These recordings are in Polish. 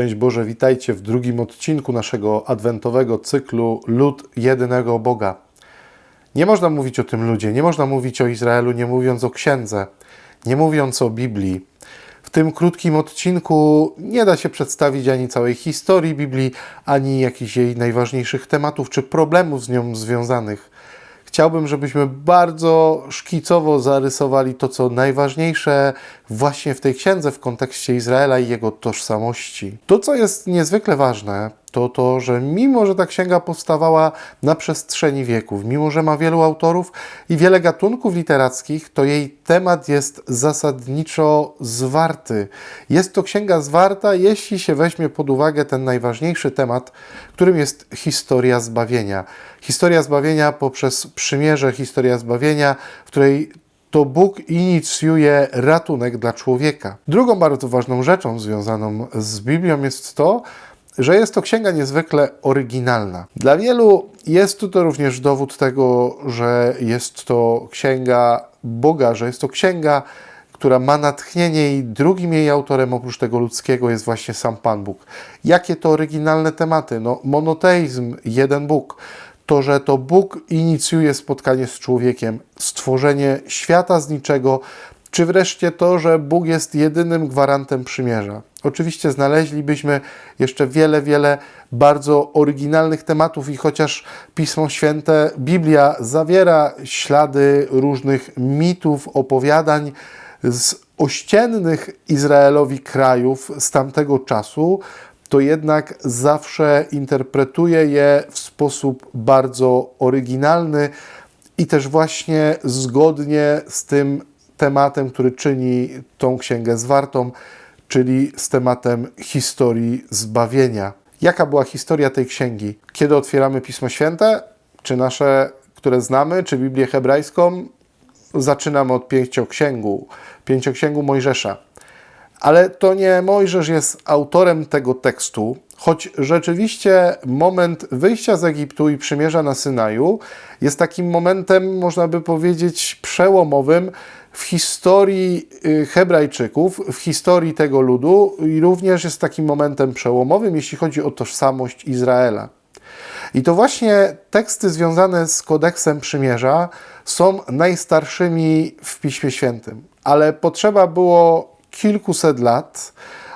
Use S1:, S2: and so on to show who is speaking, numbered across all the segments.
S1: Szczęść Boże, witajcie w drugim odcinku naszego adwentowego cyklu Lud Jedynego Boga. Nie można mówić o tym ludzie, nie można mówić o Izraelu, nie mówiąc o księdze, nie mówiąc o Biblii. W tym krótkim odcinku nie da się przedstawić ani całej historii Biblii, ani jakichś jej najważniejszych tematów czy problemów z nią związanych. Chciałbym, żebyśmy bardzo szkicowo zarysowali to, co najważniejsze właśnie w tej księdze w kontekście Izraela i jego tożsamości. To, co jest niezwykle ważne, to to, że mimo, że ta księga powstawała na przestrzeni wieków, mimo, że ma wielu autorów i wiele gatunków literackich, to jej temat jest zasadniczo zwarty. Jest to księga zwarta, jeśli się weźmie pod uwagę ten najważniejszy temat, którym jest historia zbawienia. Historia zbawienia poprzez przymierze, historia zbawienia, w której to Bóg inicjuje ratunek dla człowieka. Drugą bardzo ważną rzeczą związaną z Biblią jest to, że jest to księga niezwykle oryginalna. Dla wielu jest to również dowód tego, że jest to księga Boga, że jest to księga, która ma natchnienie i drugim jej autorem oprócz tego ludzkiego jest właśnie sam Pan Bóg. Jakie to oryginalne tematy? No, monoteizm, jeden Bóg. To, że to Bóg inicjuje spotkanie z człowiekiem, stworzenie świata z niczego, czy wreszcie to, że Bóg jest jedynym gwarantem przymierza. Oczywiście znaleźlibyśmy jeszcze wiele, wiele bardzo oryginalnych tematów i chociaż Pismo Święte, Biblia zawiera ślady różnych mitów, opowiadań z ościennych Izraelowi krajów z tamtego czasu, to jednak zawsze interpretuje je w sposób bardzo oryginalny i też właśnie zgodnie z tym tematem, który czyni tą księgę zwartą, czyli z tematem historii zbawienia. Jaka była historia tej księgi? Kiedy otwieramy Pismo Święte, czy nasze, które znamy, czy Biblię hebrajską, zaczynamy od pięcioksięgu, pięcioksięgu Mojżesza. Ale to nie Mojżesz jest autorem tego tekstu, choć rzeczywiście moment wyjścia z Egiptu i przymierza na Synaju jest takim momentem, można by powiedzieć, przełomowym w historii y, Hebrajczyków, w historii tego ludu i również jest takim momentem przełomowym, jeśli chodzi o tożsamość Izraela. I to właśnie teksty związane z kodeksem przymierza są najstarszymi w Piśmie Świętym, ale potrzeba było kilkuset lat,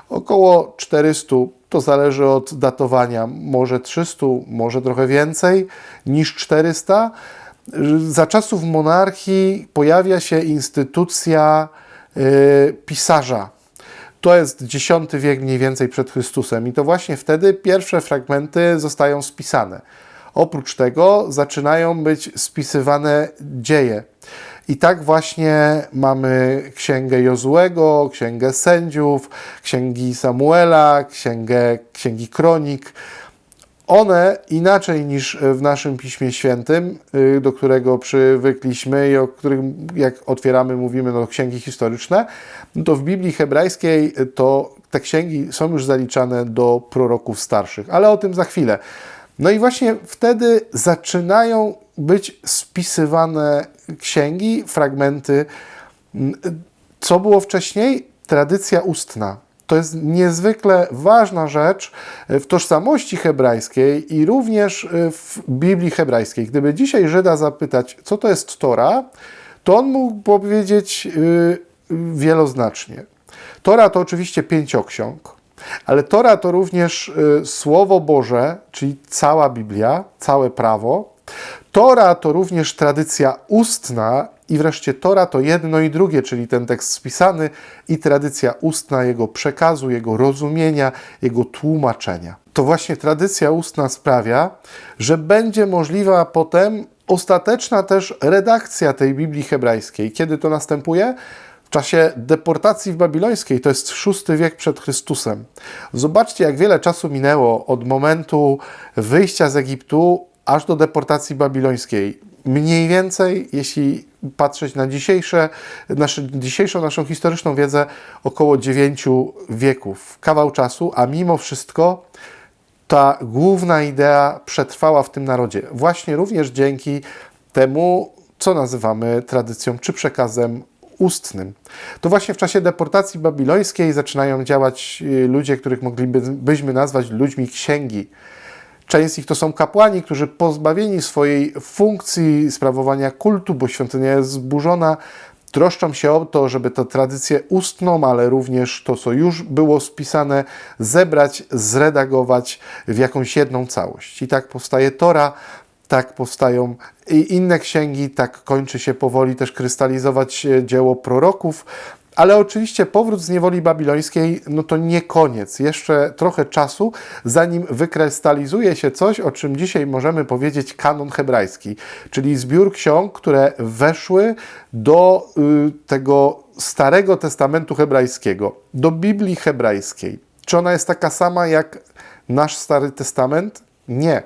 S1: około 400, to zależy od datowania, może 300, może trochę więcej niż 400. Za czasów monarchii pojawia się instytucja y, pisarza. To jest X wiek mniej więcej przed Chrystusem i to właśnie wtedy pierwsze fragmenty zostają spisane. Oprócz tego zaczynają być spisywane dzieje. I tak właśnie mamy księgę Jozłego, księgę sędziów, księgi Samuela, księgę, księgi kronik. One inaczej niż w naszym Piśmie Świętym, y, do którego przywykliśmy i o którym jak otwieramy mówimy no, księgi historyczne, to w Biblii hebrajskiej to te księgi są już zaliczane do proroków starszych, ale o tym za chwilę. No i właśnie wtedy zaczynają być spisywane księgi, fragmenty. Co było wcześniej? Tradycja ustna. To jest niezwykle ważna rzecz w tożsamości hebrajskiej i również w Biblii hebrajskiej. Gdyby dzisiaj Żyda zapytać, co to jest Tora, to on mógł powiedzieć yy, wieloznacznie. Tora to oczywiście pięcioksiąg, ale Tora to również y, Słowo Boże, czyli cała Biblia, całe prawo. Tora to również tradycja ustna i wreszcie Tora to jedno i drugie, czyli ten tekst spisany i tradycja ustna jego przekazu, jego rozumienia, jego tłumaczenia. To właśnie tradycja ustna sprawia, że będzie możliwa potem ostateczna też redakcja tej Biblii hebrajskiej. Kiedy to następuje? W czasie deportacji w babilońskiej, to jest VI wiek przed Chrystusem. Zobaczcie, jak wiele czasu minęło od momentu wyjścia z Egiptu aż do deportacji babilońskiej. Mniej więcej, jeśli patrzeć na dzisiejsze, nasze, dzisiejszą naszą historyczną wiedzę, około 9 wieków. Kawał czasu, a mimo wszystko ta główna idea przetrwała w tym narodzie. Właśnie również dzięki temu, co nazywamy tradycją czy przekazem ustnym. To właśnie w czasie deportacji babilońskiej zaczynają działać y, ludzie, których moglibyśmy nazwać ludźmi księgi. Część z nich to są kapłani, którzy pozbawieni swojej funkcji sprawowania kultu, bo świątynia jest zburzona, troszczą się o to, żeby tę tradycję ustną, ale również to, co już było spisane, zebrać, zredagować w jakąś jedną całość. I tak powstaje Tora, tak powstają inne księgi, tak kończy się powoli też krystalizować dzieło proroków. Ale oczywiście powrót z niewoli babilońskiej, no to nie koniec. Jeszcze trochę czasu, zanim wykrystalizuje się coś, o czym dzisiaj możemy powiedzieć kanon hebrajski, czyli zbiór ksiąg, które weszły do y, tego Starego Testamentu hebrajskiego, do Biblii hebrajskiej. Czy ona jest taka sama jak nasz Stary Testament? Nie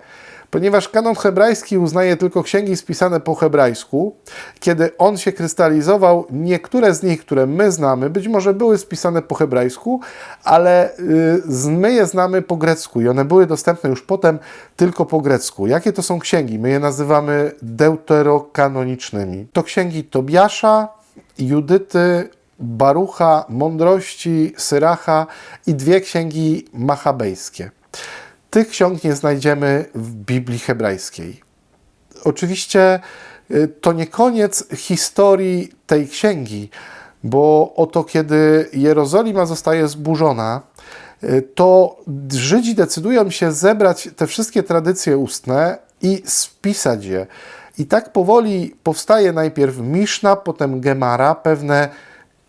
S1: ponieważ kanon hebrajski uznaje tylko księgi spisane po hebrajsku. Kiedy on się krystalizował, niektóre z nich, które my znamy, być może były spisane po hebrajsku, ale y, my je znamy po grecku i one były dostępne już potem tylko po grecku. Jakie to są księgi? My je nazywamy deuterokanonicznymi. To księgi Tobiasza, Judyty, Barucha, Mądrości, Syracha i dwie księgi machabejskie. Tych ksiąg nie znajdziemy w Biblii hebrajskiej. Oczywiście y, to nie koniec historii tej księgi, bo oto kiedy Jerozolima zostaje zburzona, y, to Żydzi decydują się zebrać te wszystkie tradycje ustne i spisać je. I tak powoli powstaje najpierw Miszna, potem Gemara, pewne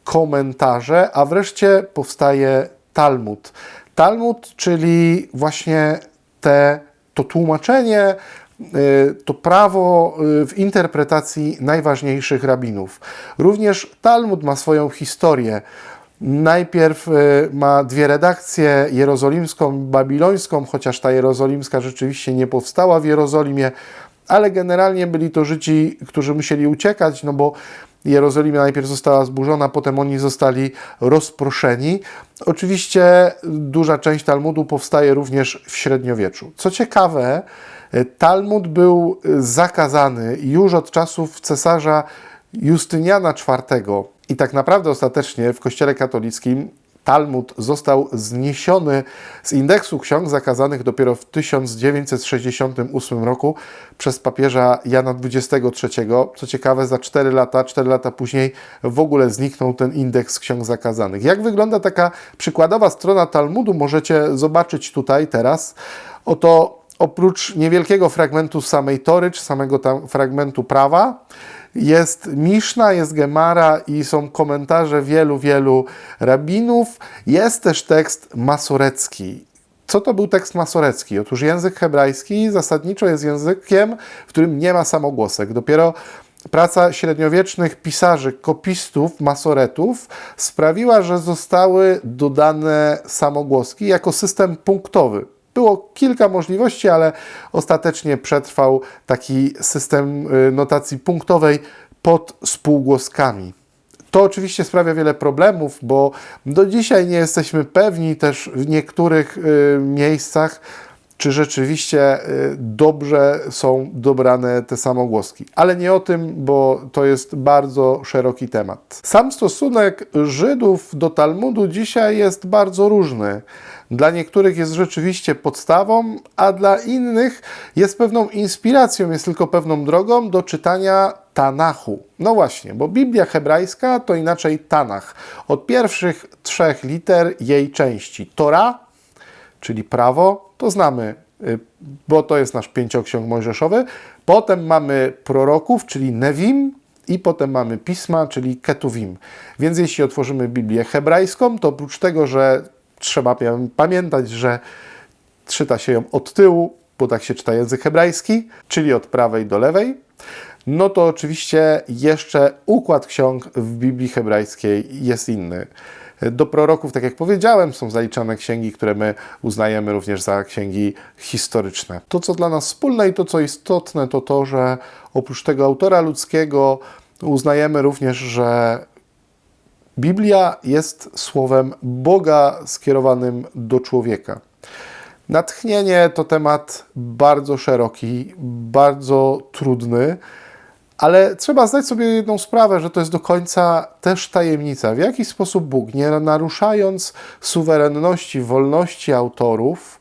S1: komentarze, a wreszcie powstaje Talmud. Talmud, czyli właśnie te, to tłumaczenie, y, to prawo y, w interpretacji najważniejszych rabinów. Również Talmud ma swoją historię. Najpierw y, ma dwie redakcje, jerozolimską i babilońską, chociaż ta jerozolimska rzeczywiście nie powstała w Jerozolimie, ale generalnie byli to Żydzi, którzy musieli uciekać, no bo Jerozolima najpierw została zburzona, potem oni zostali rozproszeni. Oczywiście duża część Talmudu powstaje również w średniowieczu. Co ciekawe, Talmud był zakazany już od czasów cesarza Justyniana IV i tak naprawdę ostatecznie w Kościele katolickim Talmud został zniesiony z indeksu ksiąg zakazanych dopiero w 1968 roku przez papieża Jana XXIII. Co ciekawe, za 4 lata, 4 lata później w ogóle zniknął ten indeks ksiąg zakazanych. Jak wygląda taka przykładowa strona Talmudu, możecie zobaczyć tutaj teraz. Oto oprócz niewielkiego fragmentu samej Tory, czy samego fragmentu prawa, jest Miszna, jest Gemara i są komentarze wielu, wielu rabinów. Jest też tekst masorecki. Co to był tekst masorecki? Otóż język hebrajski zasadniczo jest językiem, w którym nie ma samogłosek. Dopiero praca średniowiecznych pisarzy, kopistów, masoretów sprawiła, że zostały dodane samogłoski jako system punktowy. Było kilka możliwości, ale ostatecznie przetrwał taki system y, notacji punktowej pod spółgłoskami. To oczywiście sprawia wiele problemów, bo do dzisiaj nie jesteśmy pewni też w niektórych y, miejscach, czy rzeczywiście y, dobrze są dobrane te samogłoski. Ale nie o tym, bo to jest bardzo szeroki temat. Sam stosunek Żydów do Talmudu dzisiaj jest bardzo różny. Dla niektórych jest rzeczywiście podstawą, a dla innych jest pewną inspiracją, jest tylko pewną drogą do czytania Tanachu. No właśnie, bo Biblia hebrajska to inaczej Tanach. Od pierwszych trzech liter jej części Tora, czyli prawo, to znamy, y, bo to jest nasz pięcioksiąg mojżeszowy. Potem mamy proroków, czyli Nevim, i potem mamy pisma, czyli Ketuvim. Więc jeśli otworzymy Biblię hebrajską, to oprócz tego, że trzeba pamiętać, że czyta się ją od tyłu, bo tak się czyta język hebrajski, czyli od prawej do lewej. No to oczywiście jeszcze układ ksiąg w Biblii hebrajskiej jest inny. Do proroków, tak jak powiedziałem, są zaliczane księgi, które my uznajemy również za księgi historyczne. To, co dla nas wspólne i to, co istotne, to to, że oprócz tego autora ludzkiego uznajemy również, że Biblia jest słowem Boga skierowanym do człowieka. Natchnienie to temat bardzo szeroki, bardzo trudny. Ale trzeba zdać sobie jedną sprawę, że to jest do końca też tajemnica, w jaki sposób Bóg, nie naruszając suwerenności, wolności autorów,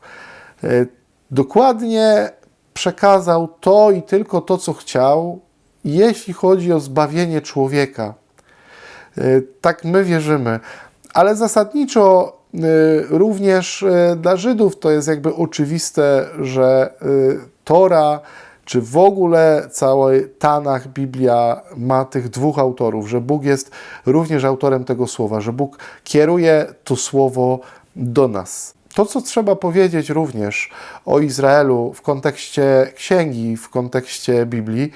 S1: e, dokładnie przekazał to i tylko to, co chciał, jeśli chodzi o zbawienie człowieka. E, Tak my wierzymy. Ale zasadniczo e, również dla Żydów to jest jakby oczywiste, że Tora czy w ogóle cały Tanach, Biblia ma tych dwóch autorów, że Bóg jest również autorem tego słowa, że Bóg kieruje to słowo do nas. To, co trzeba powiedzieć również o Izraelu w kontekście księgi, w kontekście Biblii,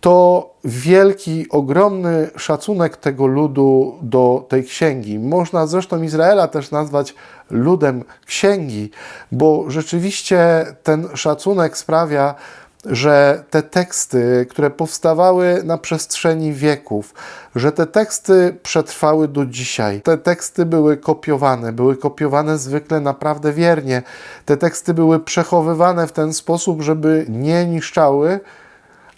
S1: to wielki, ogromny szacunek tego ludu do tej księgi. Można zresztą Izraela też nazwać ludem księgi, bo rzeczywiście ten szacunek sprawia, że te teksty, które powstawały na przestrzeni wieków, że te teksty przetrwały do dzisiaj. Te teksty były kopiowane, były kopiowane zwykle naprawdę wiernie. Te teksty były przechowywane w ten sposób, żeby nie niszczały,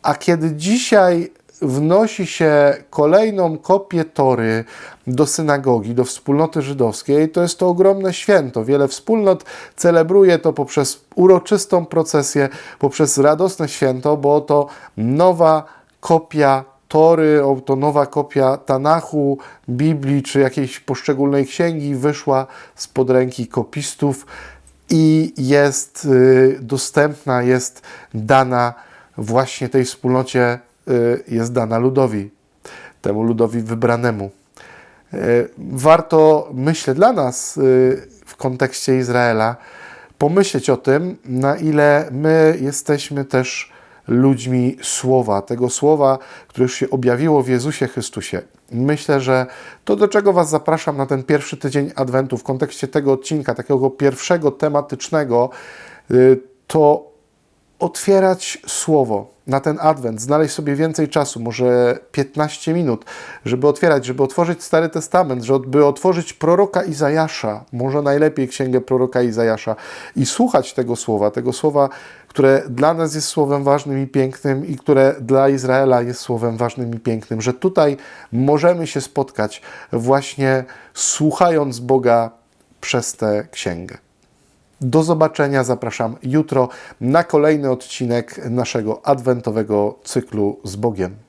S1: a kiedy dzisiaj wnosi się kolejną kopię Tory do synagogi, do wspólnoty żydowskiej, to jest to ogromne święto. Wiele wspólnot celebruje to poprzez uroczystą procesję, poprzez radosne święto, bo to nowa kopia Tory, to nowa kopia Tanachu, Biblii czy jakiejś poszczególnej księgi wyszła spod ręki kopistów i jest y, dostępna, jest dana właśnie tej wspólnocie, jest dana ludowi, temu ludowi wybranemu. Y, Warto, myślę, dla nas y, w kontekście Izraela pomyśleć o tym, na ile my jesteśmy też ludźmi słowa, tego słowa, które już się objawiło w Jezusie Chrystusie. Myślę, że to, do czego Was zapraszam na ten pierwszy tydzień Adwentu w kontekście tego odcinka, takiego pierwszego tematycznego, y, to otwierać słowo na ten adwent, znaleźć sobie więcej czasu, może 15 minut, żeby otwierać, żeby otworzyć Stary Testament, żeby otworzyć proroka Izajasza, może najlepiej księgę proroka Izajasza i słuchać tego słowa, tego słowa, które dla nas jest słowem ważnym i pięknym i które dla Izraela jest słowem ważnym i pięknym, że tutaj możemy się spotkać właśnie słuchając Boga przez tę księgę. Do zobaczenia. Zapraszam jutro na kolejny odcinek naszego adwentowego cyklu z Bogiem.